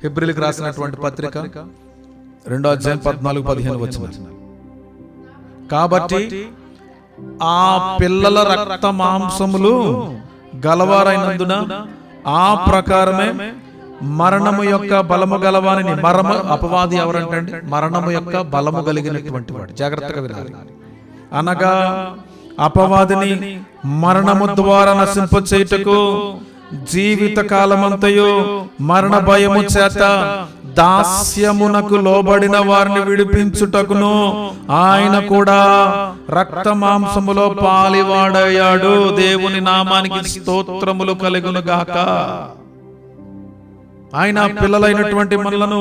హెబ్రిల్కి రాసినటువంటి పత్రిక రెండో అధ్యాయం పద్నాలుగు పదిహేను వచ్చిన కాబట్టి ఆ పిల్లల రక్త మాంసములు గలవారైనందున ఆ ప్రకారమే మరణము యొక్క బలము గలవాని మరము అపవాది ఎవరంటండి మరణము యొక్క బలము కలిగినటువంటి వాడు. జాగ్రత్తగా వినాలి. అనగా అపవాదిని మరణము ద్వారా నశింప చేయుటకు జీవిత కాలమంతయు మరణ భయము చేత దాస్యమునకు లోబడిన వారిని విడిపించుటకును ఆయన కూడా రక్త మాంసములో పాలివాడయ్యాడు. దేవుని నామానికి స్తోత్రములు కలుగును గాక ఆయన పిల్లలైనటువంటి మనలను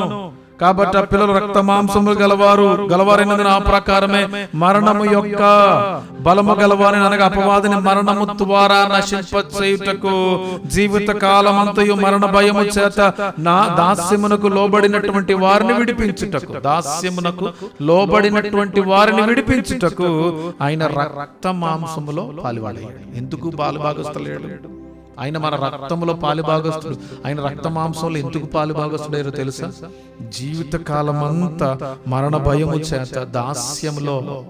కాబట్టి ఆ పిల్లలు రక్త మాంసము గలవారు గలవారైనందున ఆ ప్రకారమే మరణము యొక్క బలము గలవారిని అనగా అపవాదిని మరణము ద్వారా నశింప చేయుటకు జీవిత కాలమంతయు మరణ భయము చేత నా దాస్యమునకు లోబడినటువంటి వారిని విడిపించుటకు దాస్యమునకు లోబడినటువంటి వారిని విడిపించుటకు ఆయన రక్త మాంసములో పాలివాడయ్యాడు. ఎందుకు పాలుభాగస్తులేడు ఆయన మన రక్తములో పాలుభాగస్తుడు. ఆయన రక్త మాంసంలో ఎందుకు పాలుభాగస్తుడయ్యారో తెలుసా? జీవిత కాలమంతా మరణ భయము చేత దాస్యంలో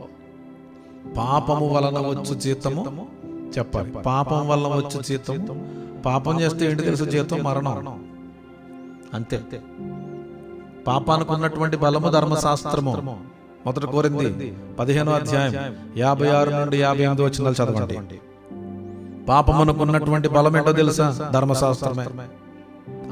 పాపము వలన వచ్చు జీతము? చెప్పాలి. పాపం వలన వచ్చు జీతం పాపం చేస్తే ఏంటి తెలుసు జీతం? మరణం. అంతే. పాపానికి ఉన్నటువంటి బలము ధర్మశాస్త్రము. మొదట కోరింది పదిహేనో అధ్యాయం యాభై ఆరు నుండి యాభై ఎనిమిది వచ్చిన చదవండి. పాపమునకున్నటువంటి బలం ఏంటో తెలుసా? ధర్మశాస్త్రమే.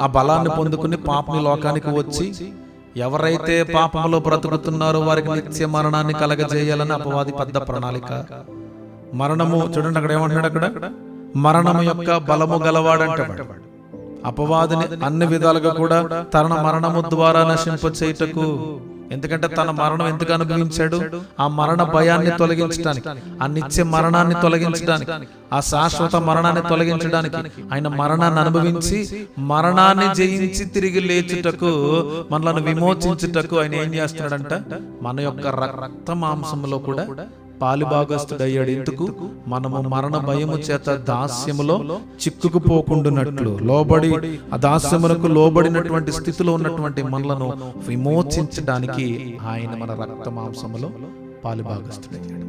ఆ బలాన్ని పొందుకుని పాపని లోకానికి వచ్చి ఎవరైతే పాపములో బ్రతుకుతున్నారో వారికి నిత్య మరణాన్ని కలగజేయాలని అపవాది పెద్ద ప్రణాళిక. మరణము చూడండి అక్కడ ఏమంటున్నాడు అక్కడ? మరణము యొక్క బలము గలవాడంటాడు అపవాదిని అన్ని విధాలుగా కూడా తన మరణము ద్వారా నశింప చేయుటకు ఎందుకంటే తన మరణం ఎందుకు అనుభవించాడు? ఆ మరణ భయాన్ని తొలగించడానికి ఆ నిత్య మరణాన్ని తొలగించడానికి ఆ శాశ్వత మరణాన్ని తొలగించడానికి ఆయన మరణాన్ని అనుభవించి మరణాన్ని జయించి తిరిగి లేచుటకు మనలను విమోచించుటకు ఆయన ఏం చేస్తున్నాడంట? మన యొక్క రక్త మాంసములో కూడా పాలుభాగస్తుడయ్యాడు ఎందుకు? మనము మరణ భయము చేత దాస్యములో చిక్కుకుపోకుండునట్లు. లోబడి ఆ దాస్యమునకు లోబడినటువంటి స్థితిలో ఉన్నటువంటి మనలను విమోచించడానికి ఆయన మన రక్త మాంసములో పాలుభాగస్తుడయ్యాడు